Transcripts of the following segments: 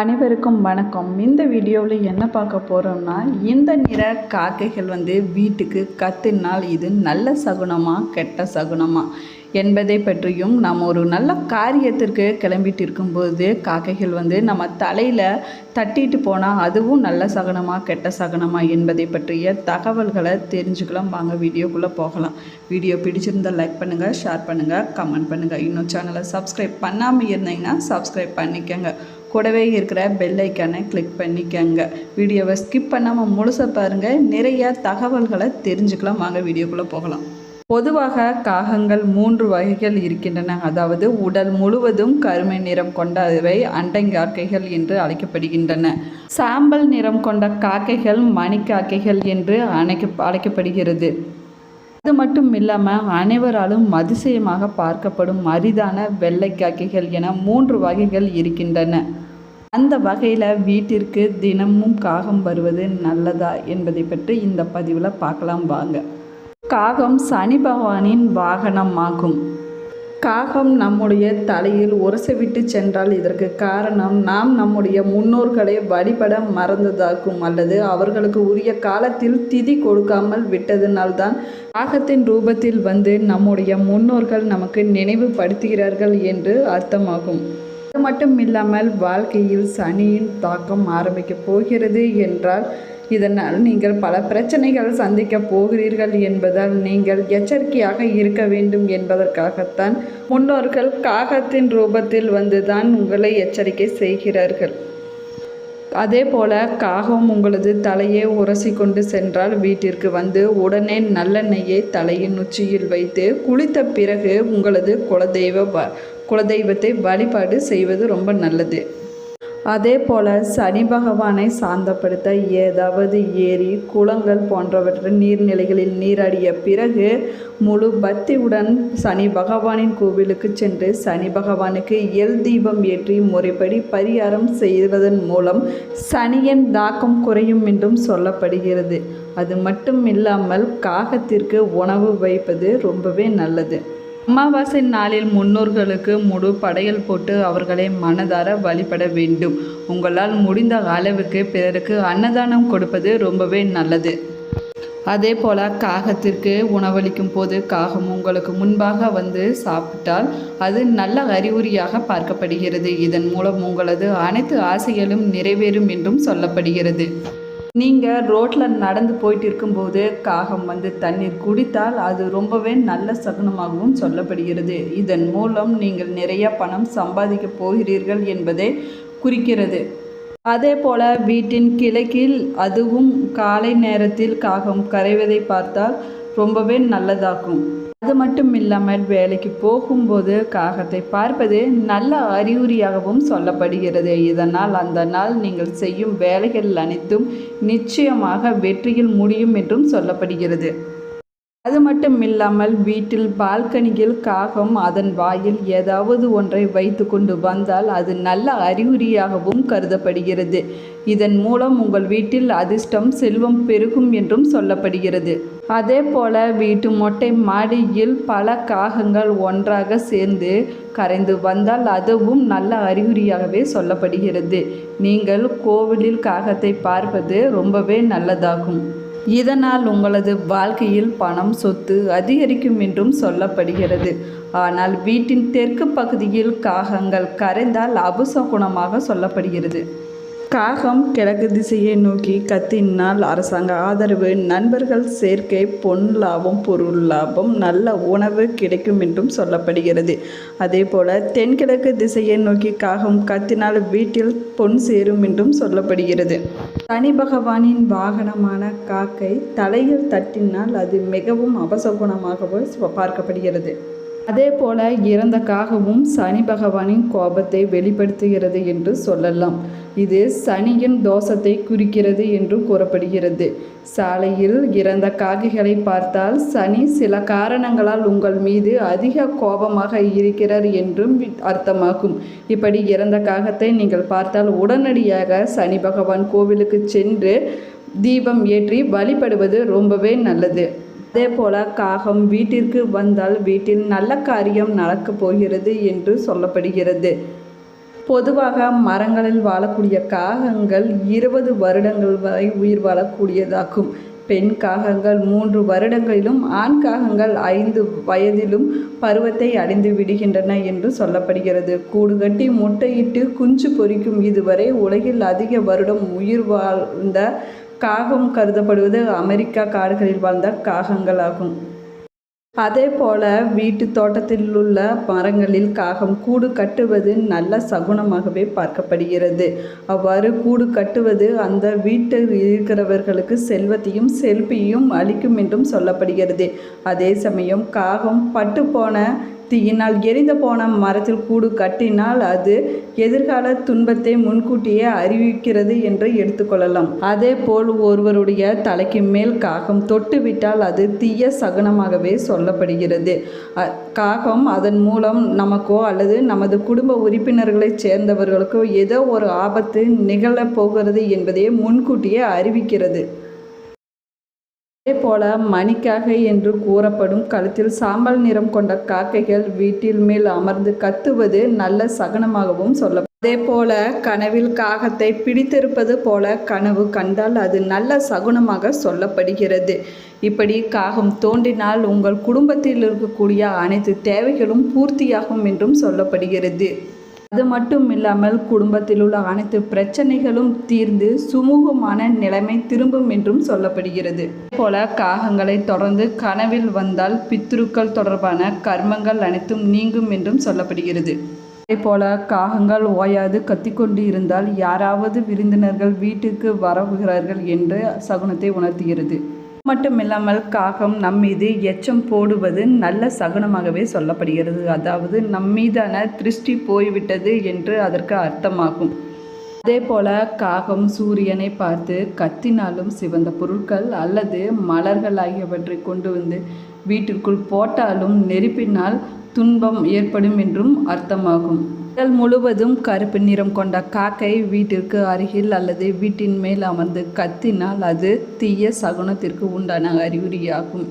அனைவருக்கும் வணக்கம். இந்த வீடியோவில் என்ன பார்க்க போகிறோம்னா இந்த நிற காக்கைகள் வந்து வீட்டுக்கு கத்தினால் இது நல்ல சகுனமா கெட்ட சகுனமா என்பதை பற்றியும் நம்ம ஒரு நல்ல காரியத்திற்கு கிளம்பிட்டு இருக்கும்போது காக்கைகள் வந்து நம்ம தலையில் தட்டிட்டு போனால் அதுவும் நல்ல சகனமா கெட்ட சகனமா என்பதை பற்றிய தகவல்களை தெரிஞ்சுக்கலாம். வாங்க வீடியோக்குள்ளே போகலாம். வீடியோ பிடிச்சிருந்தால் லைக் பண்ணுங்கள் ஷேர் பண்ணுங்கள் கமெண்ட் பண்ணுங்கள் இன்னும் சேனலை சப்ஸ்கிரைப் பண்ணாமல் இருந்தீங்கன்னா சப்ஸ்கிரைப் பண்ணிக்கோங்க. கூடவே இருக்கிற பெல் ஐக்கானை கிளிக் பண்ணிக்கோங்க. வீடியோவை ஸ்கிப் பண்ணாமல் முழுசாக பாருங்கள் நிறைய தகவல்களை தெரிஞ்சுக்கலாம். வாங்க வீடியோக்குள்ளே போகலாம். பொதுவாக காகங்கள் மூன்று வகைகள் இருக்கின்றன. அதாவது உடல் முழுவதும் கருமை நிறம் கொண்டவை அண்டைக்காக்கைகள் என்று அழைக்கப்படுகின்றன. சாம்பல் நிறம் கொண்ட காக்கைகள் மணிக்காக்கைகள் என்று அழைக்க அழைக்கப்படுகிறது. அது மட்டும் இல்லாமல் அனைவராலும் அதிசயமாக பார்க்கப்படும் அரிதான வெள்ளைக்காக்கைகள் என மூன்று வகைகள் இருக்கின்றன. அந்த வகையில் வீட்டிற்கு தினமும் காகம் வருவது நல்லதா என்பதை பற்றி இந்த பதிவில் பார்க்கலாம் வாங்க. காகம் சனி பகவானின் வாகனமாகும். காகம் நம்முடைய தலையில் உரசவிட்டு சென்றால் இதற்கு காரணம் நாம் நம்முடைய முன்னோர்களை வழிபட மறந்ததாகும் அல்லது அவர்களுக்கு உரிய காலத்தில் திதி கொடுக்காமல் விட்டதனால்தான் காகத்தின் ரூபத்தில் வந்து நம்முடைய முன்னோர்கள் நமக்கு நினைவுபடுத்துகிறார்கள் என்று அர்த்தமாகும். அது மட்டும் இல்லாமல் வாழ்க்கையில் சனியின் தாக்கம் ஆரம்பிக்கப் போகிறது என்றால் இதனால் நீங்கள் பல பிரச்சனைகள் சந்திக்க போகிறீர்கள் என்பதால் நீங்கள் எச்சரிக்கையாக இருக்க வேண்டும் என்பதற்காகத்தான் முன்னோர்கள் காகத்தின் ரூபத்தில் வந்துதான் உங்களை எச்சரிக்கை செய்கிறார்கள். அதே போல காகம் உங்களது தலையை உரசி கொண்டு சென்றால் வீட்டிற்கு வந்து உடனே நல்லெண்ணெயை தலையின் உச்சியில் வைத்து குளித்த பிறகு உங்களது குலதெய்வ வ குலதெய்வத்தை வழிபாடு செய்வது ரொம்ப நல்லது. அதே போல் சனி பகவானை சாந்தப்படுத்த ஏதாவது ஏரி குளங்கள் போன்றவற்றின் நீர்நிலைகளில் நீராடிய பிறகு முழு பக்தியுடன் சனி பகவானின் கோவிலுக்கு சென்று சனி பகவானுக்கு எல் தீபம் ஏற்றி முறைப்படி பரிகாரம் செய்வதன் மூலம் சனியின் தாக்கம் குறையும் என்றும் சொல்லப்படுகிறது. அது மட்டும் இல்லாமல் காகத்திற்கு உணவு வைப்பது ரொம்பவே நல்லது. அமாவாசை நாளில் முன்னோர்களுக்கு முழு படையல் போட்டு அவர்களை மனதார வழிபட வேண்டும். உங்களால் முடிந்த அளவுக்கு பிறருக்கு அன்னதானம் கொடுப்பது ரொம்பவே நல்லது. அதே போல் காகத்திற்கு உணவளிக்கும் போது காகம் உங்களுக்கு முன்பாக வந்து சாப்பிட்டால் அது நல்ல அறிகுறியாக பார்க்கப்படுகிறது. இதன் மூலம் உங்களது அனைத்து ஆசைகளும் நிறைவேறும் என்றும் சொல்லப்படுகிறது. நீங்கள் ரோட்டில் நடந்து போயிட்டு இருக்கும்போது காகம் வந்து தண்ணீர் குடித்தால் அது ரொம்பவே நல்ல சகுனமாகவும் சொல்லப்படுகிறது. இதன் மூலம் நீங்கள் நிறைய பணம் சம்பாதிக்க போகிறீர்கள் என்பதை குறிக்கிறது. அதே போல வீட்டின் கிழக்கில் அதுவும் காலை நேரத்தில் காகம் கரைவதை பார்த்தால் ரொம்பவே நல்லதாகும். அது மட்டும் இல்லாமல் வேலைக்கு போகும்போது காகத்தை பார்ப்பது நல்ல அறிகுறியாகவும் சொல்லப்படுகிறது. இதனால் அந்த நாள் நீங்கள் செய்யும் வேலைகள் அனைத்தும் நிச்சயமாக வெற்றியில் முடியும் என்றும் சொல்லப்படுகிறது. அது மட்டும் இல்லாமல் வீட்டில் பால்கனியில் காகம் அதன் வாயில் ஏதாவது ஒன்றை வைத்து கொண்டு வந்தால் அது நல்ல அறிகுறியாகவும் கருதப்படுகிறது. இதன் மூலம் உங்கள் வீட்டில் அதிர்ஷ்டம் செல்வம் பெருகும் என்றும் சொல்லப்படுகிறது. அதே போல வீட்டு மொட்டை மாடியில் பல காகங்கள் ஒன்றாக சேர்ந்து கரைந்து வந்தால் அதுவும் நல்ல அறிகுறியாகவே சொல்லப்படுகிறது. நீங்கள் கோவிலில் காகத்தை பார்ப்பது ரொம்பவே நல்லதாகும். இதனால் உங்களது வாழ்க்கையில் பணம் சொத்து அதிகரிக்கும் என்றும் சொல்லப்படுகிறது. ஆனால் வீட்டின் தெற்கு பகுதியில் காகங்கள் கரைந்தால் அபுசகுணமாக சொல்லப்படுகிறது. காகம் கிழக்கு திசையை நோக்கி கத்தினால் அரசாங்க ஆதரவு நண்பர்கள் சேர்க்கை பொன் லாபம் பொருள் லாபம் நல்ல உணவு கிடைக்கும் என்றும் சொல்லப்படுகிறது. அதே போல தென்கிழக்கு திசையை நோக்கி காகம் கத்தினால் வீட்டில் பொன் சேரும் என்றும் சொல்லப்படுகிறது. சனி பகவானின் வாகனமான காக்கை தலையில் தட்டினால் அது மிகவும் அபசகுணமாகவே பார்க்கப்படுகிறது. அதே போல இறந்த காகவும் சனி பகவானின் கோபத்தை வெளிப்படுத்துகிறது என்று சொல்லலாம். இது சனியின் தோஷத்தை குறிக்கிறது என்று கூறப்படுகிறது. சாலையில் இறந்த காகைகளை பார்த்தால் சனி சில காரணங்களால் உங்கள் மீது அதிக கோபமாக இருக்கிறார் என்றும் அர்த்தமாகும். இப்படி இறந்த காகத்தை நீங்கள் பார்த்தால் உடனடியாக சனி பகவான் கோவிலுக்கு சென்று தீபம் ஏற்றி வழிபடுவது ரொம்பவே நல்லது. அதே போல காகம் வீட்டிற்கு வந்தால் வீட்டில் நல்ல காரியம் நடக்கப் போகிறது என்று சொல்லப்படுகிறது. பொதுவாக மரங்களில் வாழக்கூடிய காகங்கள் இருபது வருடங்கள் வரை உயிர் வாழக்கூடியதாகும். பெண் காகங்கள் மூன்று வருடங்களிலும் ஆண் காகங்கள் ஐந்து வயதிலும் பருவத்தை அடைந்து விடுகின்றன என்று சொல்லப்படுகிறது. கூடு கட்டி முட்டையிட்டு குஞ்சு பொரிக்கும் இதுவரை உலகில் அதிக வருடம் உயிர் வாழ்ந்த காகம் கருதப்படுவது அமெரிக்கா காடுகளில் வாழ்ந்த காகங்களாகும். அதே போல வீட்டு தோட்டத்தில் உள்ள மரங்களில் காகம் கூடு கட்டுவது நல்ல சகுனமாகவே பார்க்கப்படுகிறது. அவ்வாறு கூடு கட்டுவது அந்த வீட்டில் இருக்கிறவர்களுக்கு செல்வத்தையும் செல்பியும் அளிக்கும் என்றும் சொல்லப்படுகிறது. அதே சமயம் காகம் பட்டுப்போன தீயினால் எரிந்து போன மரத்தில் கூடு கட்டினால் அது எதிர்கால துன்பத்தை முன்கூட்டியே அறிவிக்கிறது என்று எடுத்துக்கொள்ளலாம். அதே போல் ஒருவருடைய தலைக்கு மேல் காகம் தொட்டுவிட்டால் அது தீய சகுனமாகவே சொல்லப்படுகிறது. காகம் அதன் மூலம் நமக்கோ அல்லது நமது குடும்ப உறுப்பினர்களைச் சேர்ந்தவர்களுக்கோ ஏதோ ஒரு ஆபத்து நிகழப் போகிறது என்பதையே முன்கூட்டியே அறிவிக்கிறது. அதே போல மணிக்காகை என்று கூறப்படும் கழுத்தில் சாம்பல் நிறம் கொண்ட காக்கைகள் வீட்டில் மேல் அமர்ந்து கத்துவது நல்ல சகனமாகவும் சொல்ல அதே போல கனவில் காகத்தை பிடித்திருப்பது போல கனவு கண்டால் அது நல்ல சகுனமாக சொல்லப்படுகிறது. இப்படி காகம் தோன்றினால் உங்கள் குடும்பத்தில் இருக்கக்கூடிய அனைத்து தேவைகளும் பூர்த்தியாகும் என்றும் சொல்லப்படுகிறது. அது மட்டும் இல்லாமல் குடும்பத்தில் உள்ள அனைத்து பிரச்சனைகளும் தீர்ந்து சுமூகமான நிலைமை திரும்பும் என்றும் சொல்லப்படுகிறது. போல காகங்களை தொடர்ந்து கனவில் வந்தால் பித்ருக்கள் தொடர்பான கர்மங்கள் அனைத்தும் நீங்கும் என்றும் சொல்லப்படுகிறது. அதே போல காகங்கள் ஓயாது கத்திக்கொண்டு இருந்தால் யாராவது விருந்தினர்கள் வீட்டுக்கு வரவுகிறார்கள் என்று சகுனத்தை உணர்த்துகிறது. மட்டுமில்லாமல் காகம் நம் மீது எச்சம் போடுவது நல்ல சகுனமாகவே சொல்லப்படுகிறது. அதாவது நம் மீதான திருஷ்டி போய்விட்டது என்று அதற்கு அர்த்தமாகும். அதே போல காகம் சூரியனை பார்த்து கத்தினாலும் சிவந்த பொருட்கள் அல்லது மலர்கள் ஆகியவற்றை கொண்டு வந்து வீட்டிற்குள் போட்டாலும் நெருப்பினால் துன்பம் ஏற்படும் என்றும் அர்த்தமாகும். உடல் முழுவதும் கருப்பு நிறம் கொண்ட காக்கை வீட்டிற்கு அருகில் அல்லது வீட்டின் மேல் அமர்ந்து கத்தினால் அது தீய சகுனத்திற்கு உண்டான அறிகுறியாகும்.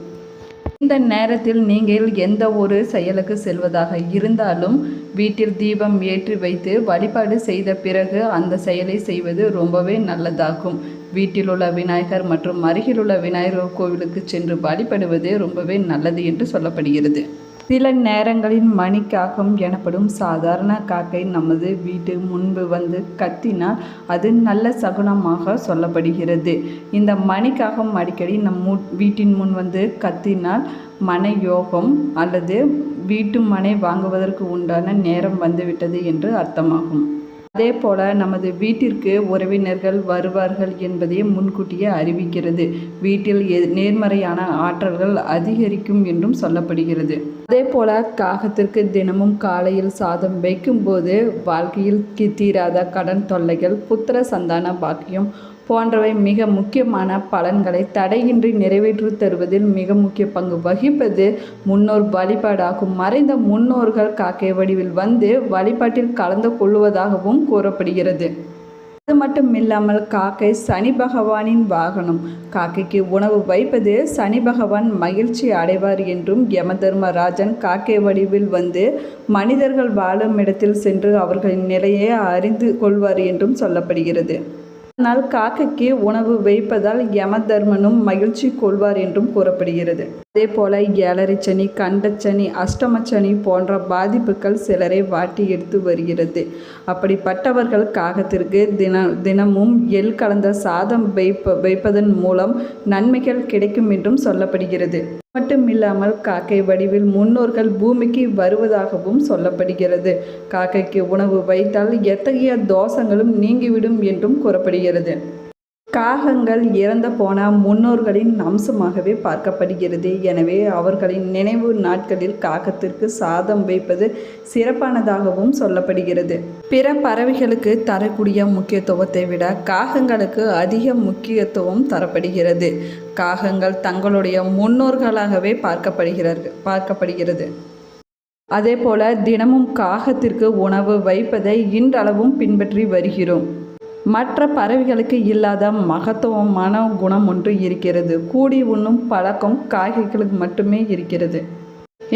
இந்த நேரத்தில் நீங்கள் எந்த ஒரு செயலுக்கு செல்வதாக இருந்தாலும் வீட்டில் தீபம் ஏற்றி வைத்து வழிபாடு செய்த பிறகு அந்த செயலை செய்வது ரொம்பவே நல்லதாகும். வீட்டில் உள்ள விநாயகர் மற்றும் அருகிலுள்ள விநாயகர் கோவிலுக்கு சென்று வழிபடுவது ரொம்பவே நல்லது என்று சொல்லப்படுகிறது. சில நேரங்களில் மணிக்காகம் எனப்படும் சாதாரண காக்கை நமது வீட்டு முன்பு வந்து கத்தினால் அது நல்ல சகுனமாக சொல்லப்படுகிறது. இந்த மணிக்காகம் அடிக்கடி நம் மு வீட்டின் முன் வந்து கத்தினால் மன யோகம் அல்லது வீட்டு மனை வாங்குவதற்கு உண்டான நேரம் வந்துவிட்டது என்று அர்த்தமாகும். அதே போல நமது வீட்டிற்கு உறவினர்கள் வருவார்கள் என்பதையே முன்கூட்டியே அறிவிக்கிறது. வீட்டில் எ- நேர்மறையான ஆற்றல்கள் அதிகரிக்கும் என்றும் சொல்லப்படுகிறது. அதே போல காகத்திற்கு தினமும் காலையில் சாதம் வைக்கும்போது வாழ்க்கையில் தீராத கடன் தொல்லைகள் புத்திர சந்தான பாக்கியம் போன்றவை மிக முக்கியமான பலன்களை தடையின்றி நிறைவேற்றி தருவதில் மிக முக்கிய பங்கு வகிப்பது முன்னோர் வழிபாடாகும். மறைந்த முன்னோர்கள் காக்கை வடிவில் வந்து வழிபாட்டில் கலந்து கொள்வதாகவும் கூறப்படுகிறது. அது மட்டும் இல்லாமல் காக்கை சனி பகவானின் வாகனம். காக்கைக்கு உணவு வைப்பது சனி பகவான் மகிழ்ச்சி அடைவார் என்றும் யமதர்மராஜன் காக்கை வடிவில் வந்து மனிதர்கள் வாழும் இடத்தில் சென்று அவர்களின் நிலையை அறிந்து கொள்வார் என்றும் சொல்லப்படுகிறது. ஆனால் காக்கைக்கு உணவு வைப்பதால் யமதர்மனும் மகிழ்ச்சி கொள்வார் என்றும் கூறப்படுகிறது. அதே போல ஏழரைச்சனி கண்டச்சனி அஷ்டமச்சனி போன்ற பாதிப்புகள் சிலரை வாட்டி எடுத்து வருகிறது. அப்படிப்பட்டவர்கள் காகத்திற்கு தின தினமும் எள் கலந்த சாதம் வைப்ப வைப்பதன் மூலம் நன்மைகள் கிடைக்கும் என்றும் சொல்லப்படுகிறது. மட்டும் இல்லாமல் காக்கை வடிவில் முன்னோர்கள் பூமிக்கு வருவதாகவும் சொல்லப்படுகிறது. காக்கைக்கு உணவு வைத்தால் எத்தகைய தோஷங்களும் நீங்கிவிடும் என்றும் கூறப்படுகிறது. காகங்கள் இறந்து போன முன்னோர்களின் அம்சமாகவே பார்க்கப்படுகிறது. எனவே அவர்களின் நினைவு நாட்களில் காகத்திற்கு சாதம் வைப்பது சிறப்பானதாகவும் சொல்லப்படுகிறது. பிற பறவைகளுக்கு தரக்கூடிய முக்கியத்துவத்தை விட காகங்களுக்கு அதிக முக்கியத்துவம் தரப்படுகிறது. காகங்கள் தங்களுடைய முன்னோர்களாகவே பார்க்கப்படுகிறார்கள் பார்க்கப்படுகிறது. அதே போல தினமும் காகத்திற்கு உணவு வைப்பதை இன்றளவும் பின்பற்றி வருகிறோம். மற்ற பறவைகளுக்கு இல்லாத மகத்துவமான குணம் ஒன்று இருக்கிறது. கூடி உண்ணும் பழக்கம் காய்கறிகளுக்கு மட்டுமே இருக்கிறது.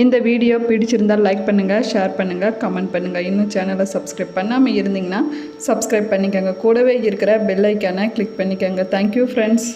இந்த வீடியோ பிடிச்சிருந்தால் லைக் பண்ணுங்கள் ஷேர் பண்ணுங்கள் கமெண்ட் பண்ணுங்கள் இன்னும் சேனலை சப்ஸ்கிரைப் பண்ணாமல் இருந்தீங்கன்னா சப்ஸ்கிரைப் பண்ணிக்கோங்க. கூடவே இருக்கிற பெல்லைக்கான கிளிக் பண்ணிக்கோங்க. Thank you friends